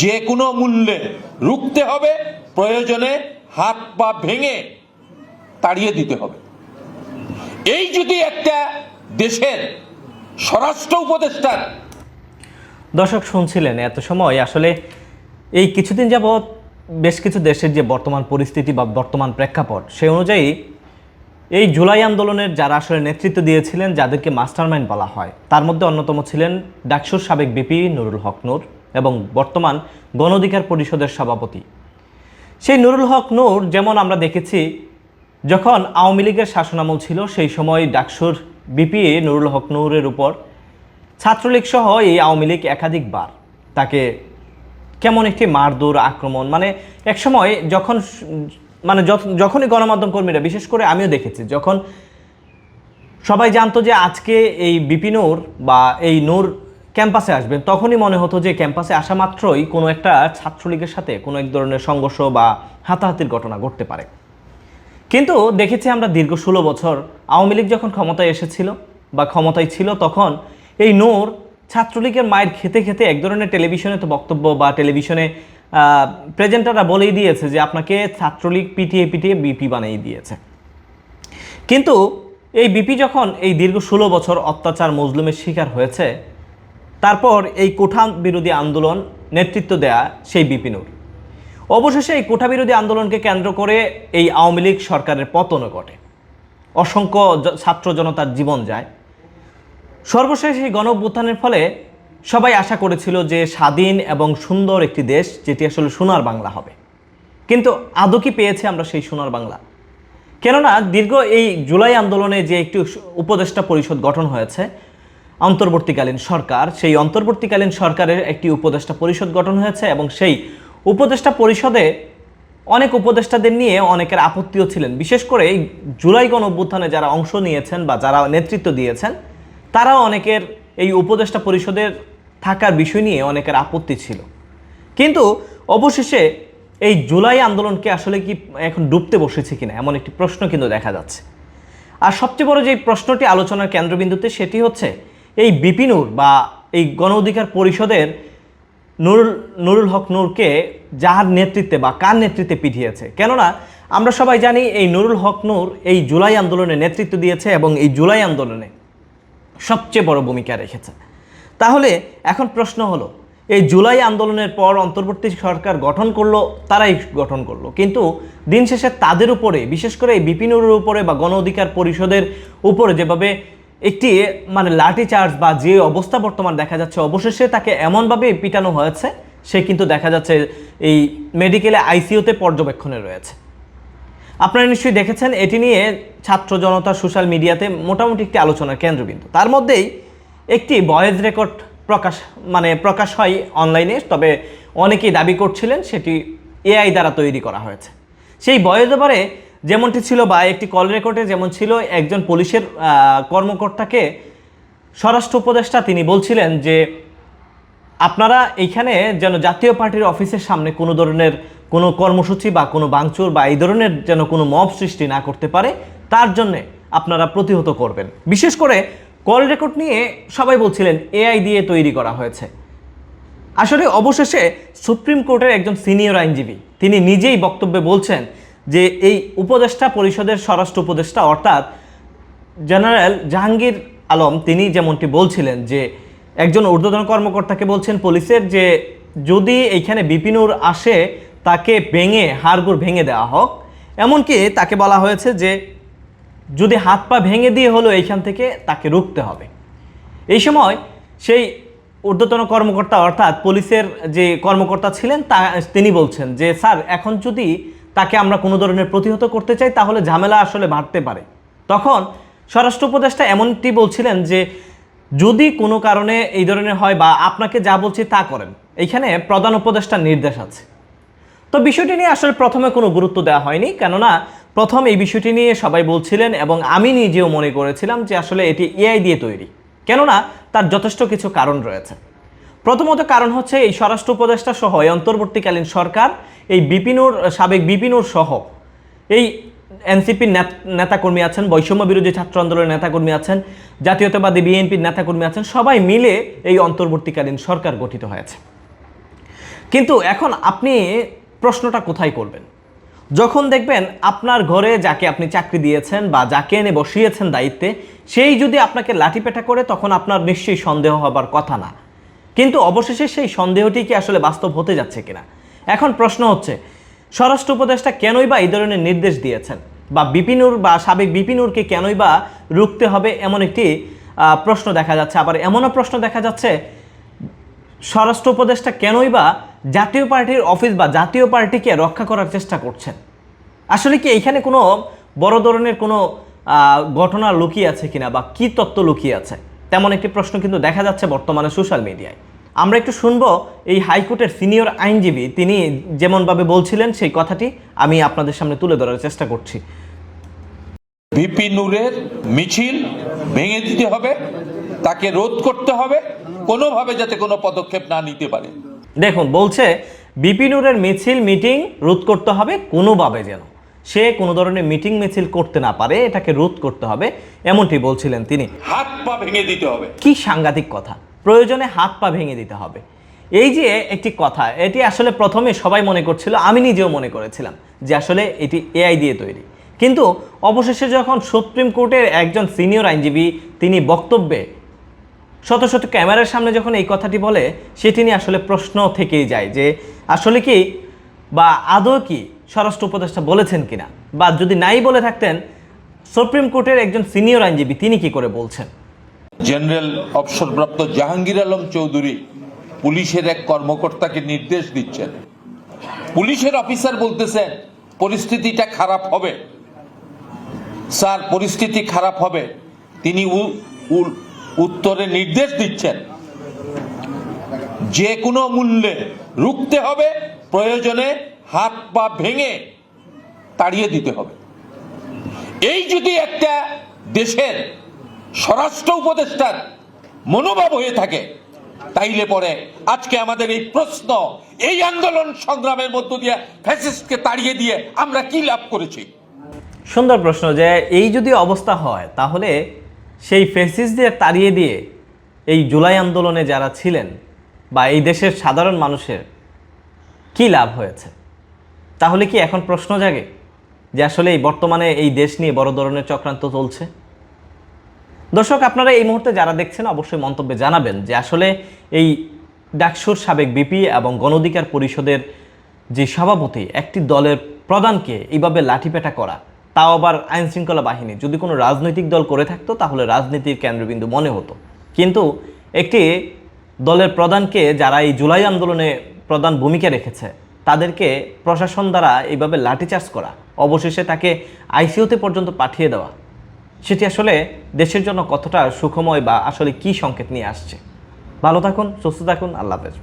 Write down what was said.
যে কোনো মূল্যে রুখতে হবে, প্রয়োজনে হাত পা ভেঙে তাড়িয়ে দিতে হবে। এই যদি একটা দেশের স্বরাষ্ট্র উপদেষ্টার দর্শক, শুনছিলেন এত সময়। আসলে এই কিছুদিন যাবৎ বেশ কিছু দেশের যে বর্তমান পরিস্থিতি বা বর্তমান প্রেক্ষাপট সেই অনুযায়ী এই জুলাই আন্দোলনের যারা আসলে নেতৃত্ব দিয়েছিলেন, যাদেরকে মাস্টারমাইন্ড বলা হয়, তার মধ্যে অন্যতম ছিলেন ডাকসুর সাবেক বিপি নুরুল হক নূর। এবং বর্তমান গণ অধিকার পরিষদের সভাপতি। সেই নুরুল হক নূর, যেমন আমরা দেখেছি, যখন আওয়ামী লীগের শাসনামল ছিল, সেই সময় ডাকসুর বিপিএ নুরুল হক নূরের উপর ছাত্রলীগ সহ এই আওয়ামী লীগ একাধিকবার তাকে কেমন একটি মারদৌর আক্রমণ মানে একসময় যখন মানে যখনই গণমাধ্যম কর্মীরা, বিশেষ করে আমিও দেখেছি, যখন সবাই জানতো যে আজকে এই বিপি নূর বা এই নূর ক্যাম্পাসে আসবেন, তখনই মনে হতো যে ক্যাম্পাসে আসা মাত্রই কোনো একটা ছাত্রলীগের সাথে কোনো এক ধরনের সংঘর্ষ বা হাতাহাতির ঘটনা ঘটতে পারে। কিন্তু দেখেছি আমরা দীর্ঘ ষোলো বছর আওয়ামী লীগ যখন ক্ষমতায় এসেছিল বা ক্ষমতায় ছিল তখন এই নূর ছাত্রলীগের মায়ের খেতে খেতে এক ধরনের টেলিভিশনে তো বক্তব্য বা টেলিভিশনে প্রেজেন্টাররা বলেই দিয়েছে যে আপনাকে ছাত্রলীগ পিটিয়ে পিটিয়ে বিপি বানিয়ে দিয়েছে। কিন্তু এই বিপি যখন এই দীর্ঘ ষোলো বছর অত্যাচার, মজলুমের শিকার হয়েছে তারপর এই কোঠা বিরোধী আন্দোলন নেতৃত্ব দেয়া সেই বিপিনুর অবশেষে এই কোঠা বিরোধী আন্দোলনকে কেন্দ্র করে এই আওয়ামী লীগ সরকারের পতনও ঘটে। অসংখ্য ছাত্র জনতার জীবন যায়। সর্বশেষ এই গণ ফলে সবাই আশা করেছিল যে স্বাধীন এবং সুন্দর একটি দেশ, যেটি আসলে সোনার বাংলা হবে। কিন্তু আদৌ কি পেয়েছে আমরা সেই সোনার বাংলা? কেননা দীর্ঘ এই জুলাই আন্দোলনে যে একটি উপদেষ্টা পরিষদ গঠন হয়েছে অন্তর্বর্তীকালীন সরকার। সেই অন্তর্বর্তীকালীন সরকারের একটি উপদেষ্টা পরিষদ গঠন হয়েছে এবং সেই উপদেষ্টা পরিষদে অনেক উপদেষ্টাদের নিয়ে অনেকের আপত্তিও ছিলেন। বিশেষ করে এই জুলাই গণ অভ্যুত্থানে যারা অংশ নিয়েছেন বা যারা নেতৃত্ব দিয়েছেন, তারাও অনেকের এই উপদেষ্টা পরিষদের থাকার বিষয় নিয়ে অনেকের আপত্তি ছিল। কিন্তু অবশেষে এই জুলাই আন্দোলনকে আসলে কি এখন ডুবতে বসেছে কিনা এমন একটি প্রশ্ন কিন্তু দেখা যাচ্ছে। আর সবচেয়ে বড় যে প্রশ্নটি আলোচনার কেন্দ্রবিন্দুতে সেটি হচ্ছে এই বিপিনুর বা এই গণ অধিকার পরিষদের নুরুল নুরুল হক নূরকে যার নেতৃত্বে বা কার নেতৃত্বে পিঠিয়েছে কেননা, আমরা সবাই জানি এই নুরুল হক নূর এই জুলাই আন্দোলনে নেতৃত্ব দিয়েছে এবং এই জুলাই আন্দোলনে সবচেয়ে বড় ভূমিকা রেখেছে। তাহলে এখন প্রশ্ন হলো, এই জুলাই আন্দোলনের পর অন্তর্বর্তী সরকার গঠন করল, তারাই গঠন করল। কিন্তু দিন শেষে তাদের উপরে, বিশেষ করে এই বিপিনুরের উপরে বা গণ অধিকার পরিষদের উপরে যেভাবে একটি মানে লাঠি চার্জ বা যে অবস্থা বর্তমান দেখা যাচ্ছে, অবশেষে তাকে এমনভাবে পিটানো হয়েছে, সে কিন্তু দেখা যাচ্ছে এই মেডিকেলে আইসিইউতে পর্যবেক্ষণে রয়েছে। আপনারা নিশ্চয়ই দেখেছেন, এটি নিয়ে ছাত্র জনতা সোশ্যাল মিডিয়াতে মোটামুটি একটি আলোচনার কেন্দ্রবিন্দু। তার মধ্যেই একটি ভয়েস রেকর্ড প্রকাশ মানে প্রকাশ হয় অনলাইনে, তবে অনেকেই দাবি করছিলেন সেটি এআই দ্বারা তৈরি করা হয়েছে। সেই ভয়েস ওভারে যেমনটি ছিল বা একটি কল রেকর্ডে যেমন ছিল, একজন পুলিশের কর্মকর্তাকে স্বরাষ্ট্র উপদেষ্টা তিনি বলছিলেন যে, আপনারা এইখানে যেন জাতীয় পার্টির অফিসের সামনে কোনো ধরনের কোনো কর্মসূচি বা কোনো ভাঙচুর বা এই ধরনের যেন কোনো মব সৃষ্টি না করতে পারে, তার জন্যে আপনারা প্রতিহত করবেন। বিশেষ করে কল রেকর্ড নিয়ে সবাই বলছিলেন, এআই দিয়ে তৈরি করা হয়েছে। আসলে অবশেষে সুপ্রিম কোর্টের একজন সিনিয়র আইনজীবী, তিনি নিজেই বক্তব্যে বলছেন যে এই উপদেষ্টা পরিষদের স্বরাষ্ট্র উপদেষ্টা অর্থাৎ জেনারেল জাহাঙ্গীর আলম, তিনি যেমনটি বলছিলেন যে একজন ঊর্ধ্বতন কর্মকর্তাকে বলছেন পুলিশের যে যদি এইখানে বিপিনুর আসে, তাকে ভেঙে, হাড়গোড় ভেঙে দেওয়া হোক। এমনকি তাকে বলা হয়েছে যে যদি হাত পা ভেঙে দিয়ে হলো এইখান থেকে, তাকে রুখতে হবে। এই সময় সেই ঊর্ধ্বতন কর্মকর্তা অর্থাৎ পুলিশের যে কর্মকর্তা ছিলেন, তা তিনি বলছেন যে, স্যার, এখন যদি তাকে আমরা কোনো ধরনের প্রতিহত করতে চাই, তাহলে ঝামেলা আসলে বাড়তে পারে। তখন স্বরাষ্ট্র উপদেষ্টা এমনটি বলছিলেন যে, যদি কোনো কারণে এই ধরনের হয় বা আপনাকে যা বলছি তা করেন। এইখানে প্রধান উপদেষ্টার নির্দেশ আছে। তো বিষয়টি নিয়ে আসলে প্রথমে কোনো গুরুত্ব দেওয়া হয়নি, কেননা প্রথম এই বিষয়টি নিয়ে সবাই বলছিলেন এবং আমি নিজেও মনে করেছিলাম যে আসলে এটি এআই দিয়ে তৈরি। কেননা তার যথেষ্ট কিছু কারণ রয়েছে। প্রথমত কারণ হচ্ছে এই স্বরাষ্ট্র উপদেষ্টা সহ, এই অন্তর্বর্তীকালীন সরকার, এই বিপিনুর, সাবেক বিপিনুর সহ, এই এনসিপির নেতাকর্মী আছেন, বৈষম্য বিরোধী ছাত্র আন্দোলনের নেতাকর্মী আছেন, জাতীয়তাবাদী বিএনপির নেতাকর্মী আছেন, সবাই মিলে এই অন্তর্বর্তীকালীন সরকার গঠিত হয়েছে। কিন্তু এখন আপনি প্রশ্নটা কোথায় করবেন? যখন দেখবেন আপনার ঘরে যাকে আপনি চাকরি দিয়েছেন বা যাকে এনে বসিয়েছেন দায়িত্বে, সেই যদি আপনাকে লাঠিপেটা করে, তখন আপনার নিশ্চয়ই সন্দেহ হবার কথা না। কিন্তু অবশেষে সেই সন্দেহটি কি আসলে বাস্তব হতে যাচ্ছে কিনা? এখন প্রশ্ন হচ্ছে, স্বরাষ্ট্র উপদেষ্টা কেনই বা এই ধরনের নির্দেশ দিয়েছেন? বা বিপিনুর বা সাবেক বিপিনুরকে কেনই বা রুখতে হবে এমন একটি প্রশ্ন দেখা যাচ্ছে। আবার এমনও প্রশ্ন দেখা যাচ্ছে, স্বরাষ্ট্র উপদেষ্টা কেনই বা জাতীয় পার্টির অফিস বা জাতীয় পার্টিকে রক্ষা করার চেষ্টা করছেন? আসলে কি এইখানে কোনো বড় ধরনের কোনো ঘটনা লুকিয়ে আছে কিনা বা কি তত্ত্ব লুকিয়ে আছে? তেমন একটি প্রশ্ন কিন্তু দেখা যাচ্ছে বর্তমানে সোশ্যাল মিডিয়ায়। আমরা একটু শুনব এই হাইকোর্টের সিনিয়র আইনজীবী তিনি যেমনভাবে বলছিলেন সেই কথাটি আমি আপনাদের সামনে তুলে ধরার চেষ্টা করছি। ভিপি নূরের মিছিল ভেঙে দিতে হবে তাকে রোধ করতে হবে কোনোভাবে যাতে কোনো পদক্ষেপ না নিতে পারে। দেখুন বলছে বিপিনুরের মিছিল মিটিং রোধ করতে হবে কোনোভাবে যেন। সে কোনো ধরনের মিটিং মিছিল করতে না পারে এটাকে রোধ করতে হবে এমনটি বলছিলেন তিনি। হাত পা ভেঙে দিতে হবে। কি সাংঘাতিক কথা। প্রয়োজনে হাত পা ভেঙে দিতে হবে। এই যে একটি কথা এটি আসলে প্রথমে সবাই মনে করছিল আমি নিজেও মনে করেছিলাম যে আসলে এটি এআই দিয়ে তৈরি। কিন্তু অবশেষে যখন সুপ্রিম কোর্টের একজন সিনিয়র আইনজীবী তিনি বক্তব্যে শত শত ক্যামেরার সামনে যখন এই কথাটি বলে সেটি নিয়ে আসলে প্রশ্ন থেকেই যায় যে আসলে কি বা আদৌ কি স্বরাষ্ট্র উপদেষ্টা বলেছেন কিনা? বা যদি নাই বলে থাকতেন, সুপ্রিম কোর্টের একজন সিনিয়র আইনজীবী তিনি কি করে বলছেন? জেনারেল অবসরপ্রাপ্ত জাহাঙ্গীর আলম চৌধুরী পুলিশের এক কর্মকর্তাকে নির্দেশ দিচ্ছেন। পুলিশের অফিসার বলতেছেন পরিস্থিতিটা খারাপ হবে। স্যার, পরিস্থিতি খারাপ হবে। তিনি উত্তরে নির্দেশ দিচ্ছেন, যে কোনো মূল্যে রুখতে হবে, প্রয়োজনে হাত পা ভেঙে তাড়িয়ে দিতে হবে। এই যদি একটা দেশের স্বরাষ্ট্র উপদেষ্টার মনোভাব হয়ে থাকে, তাইলে পরে আজকে আমাদের এই প্রশ্ন, এই আন্দোলন সংগ্রামের মধ্য দিয়ে ফ্যাসিস্টকে তাড়িয়ে দিয়ে আমরা কি লাভ করেছি? সুন্দর প্রশ্ন যে এই যদি অবস্থা হয়, তাহলে সেই ফেসিসদের তাড়িয়ে দিয়ে এই জুলাই আন্দোলনে যারা ছিলেন বা এই দেশের সাধারণ মানুষের কি লাভ হয়েছে? তাহলে কি এখন প্রশ্ন জাগে যে আসলে এই বর্তমানে এই দেশ নিয়ে বড় ধরনের চক্রান্ত চলছে? দর্শক, আপনারা এই মুহূর্তে যারা দেখছেন অবশ্যই মন্তব্যে জানাবেন যে আসলে এই ডাকসুর সাবেক বিপি এবং গণঅধিকার পরিষদের যে সভাপতি, একটি দলের প্রধানকে এইভাবে লাঠিপেটা করা, তাও আবার আইন শৃঙ্খলা বাহিনী। যদি কোনো রাজনৈতিক দল করে থাকতো, তাহলে রাজনীতির কেন্দ্রবিন্দু মনে হতো। কিন্তু একটি দলের প্রধানকে যারা এই জুলাই আন্দোলনে প্রধান ভূমিকা রেখেছে তাদেরকে প্রশাসন দ্বারা এইভাবে লাঠিচার্জ করা, অবশেষে তাকে আইসিইউতে পর্যন্ত পাঠিয়ে দেওয়া। সেটি আসলে দেশের জন্য কতটা সুখময় বা আসলে কি সংকেত নিয়ে আসছে। ভালো থাকুন, সুস্থ থাকুন, আল্লাহ হাফেজ।